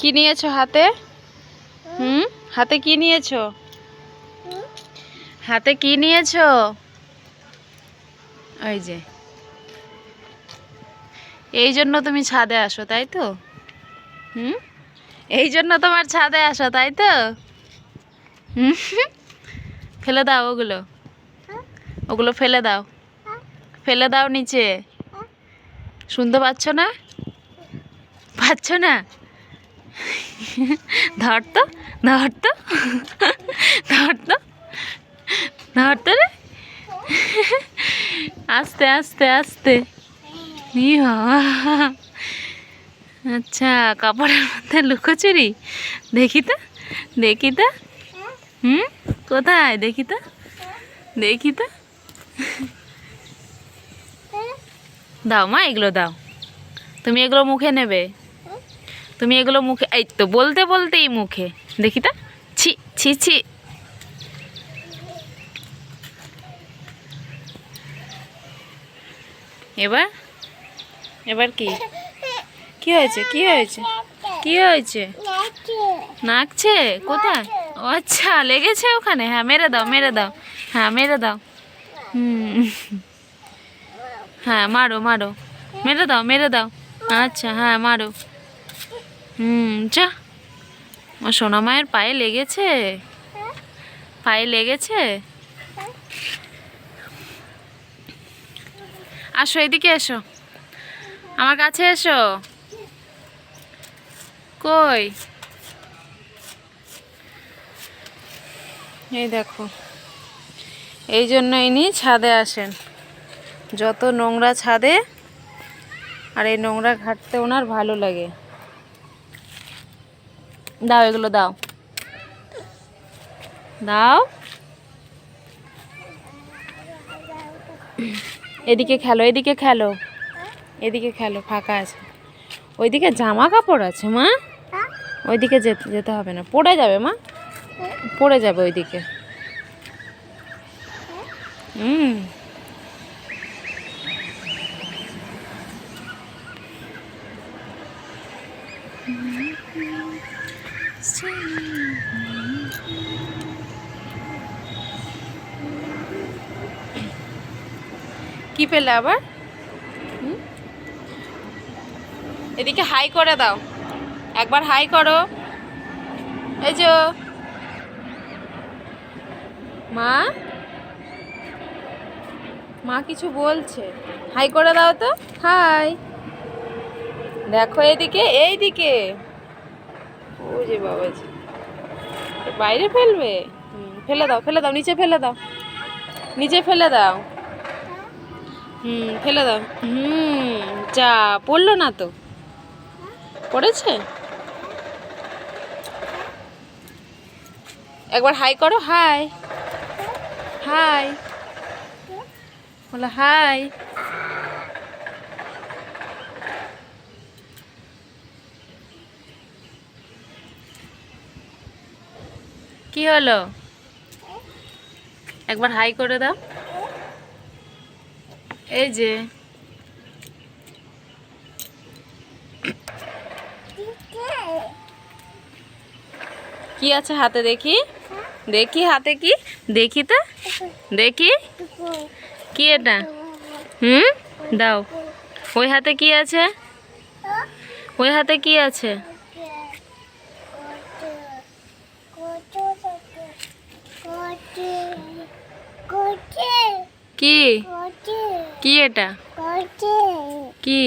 কি নিয়েছো হাতে? হুম? হাতে কি নিয়েছো? হাতে কি নিয়েছো? ওই যে। এই জন্য তুমি ছাদে আসো, তাই তো? হুম? এই জন্য তোমার ছাদে আসো, তাই তো? হুম? ফেলে দাও ওগুলো। ওগুলো ফেলে দাও। ফেলে দাও নিচে। শুনতে পাচ্ছ না? পাচ্ছ না? ধর তো ধর তো ধর তো ধর তো রে। আস্তে আস্তে আস্তে। আচ্ছা কাপড়ের মধ্যে লুকোচুরি? দেখি তো দেখি তো। হুম? কোথায়? দেখি তো দেখি তো। দাও মা, এগুলো দাও। তুমি এগুলো মুখে নেবে। তুমি এগুলো মুখে, এই তো বলতে বলতেই মুখে। দেখি তো। ছি ছি ছি। এবার? এবার কি? কি হয়েছে? কি হয়েছে? কি হয়েছে? নাকছে কোথায়? ও আচ্ছা লেগেছে ওখানে। হ্যাঁ মেরে দাও মেরে দাও। হ্যাঁ মেরে দাও। হুম। হ্যাঁ মারো মারো। মেরে দাও মেরে দাও। আচ্ছা হ্যাঁ মারো। হুম, যা। আমার সোনা মায়ের পায়ে লেগেছে। পায়ে লেগেছে? আসো, এদিকে এসো। আমার কাছে এসো। কই? এই দেখো। এই জন্য ইনি ছাদে আসেন। যত নোংরা ছাদে, আর এই নোংরা ঘাটতে ওনার ভালো লাগে। দাও, এগুলো দাও। দাও। এদিকে খেলো এদিকে খেলো। এদিকে খেলো, ফাঁকা আছে। ওইদিকে জামা কাপড় আছে, মা। ওইদিকে যেতে যেতে হবে না। পড়ে যাবে, মা। পড়ে যাবে ওইদিকে। হুম। কি পেলে আবার? এদিকে হাই করে দাও। একবার হাই করো। এই যে মা? মা কিছু বলছে। হাই করে দাও তো। হাই। দেখো এদিকে, এইদিকে। ও যে বাবাজি। বাইরে ফেলবে? হুম, ফেলে দাও ফেলে দাও নিচে ফেলে দাও। নিচে ফেলে দাও। হুম ফেলে দাও। হুম যা পড়ল না তো? পড়েছে? একবার হাই করো হাই। হাই। বলো হাই। কি হলো? একবার হাই করে দাও। এই যে। কি আছে হাতে দেখি? দেখি হাতে কি? দেখি তো। দেখি। কি এটা? হুম? দাও। ওই হাতে কি আছে? ওই হাতে কি আছে? কি? কি এটা? কি?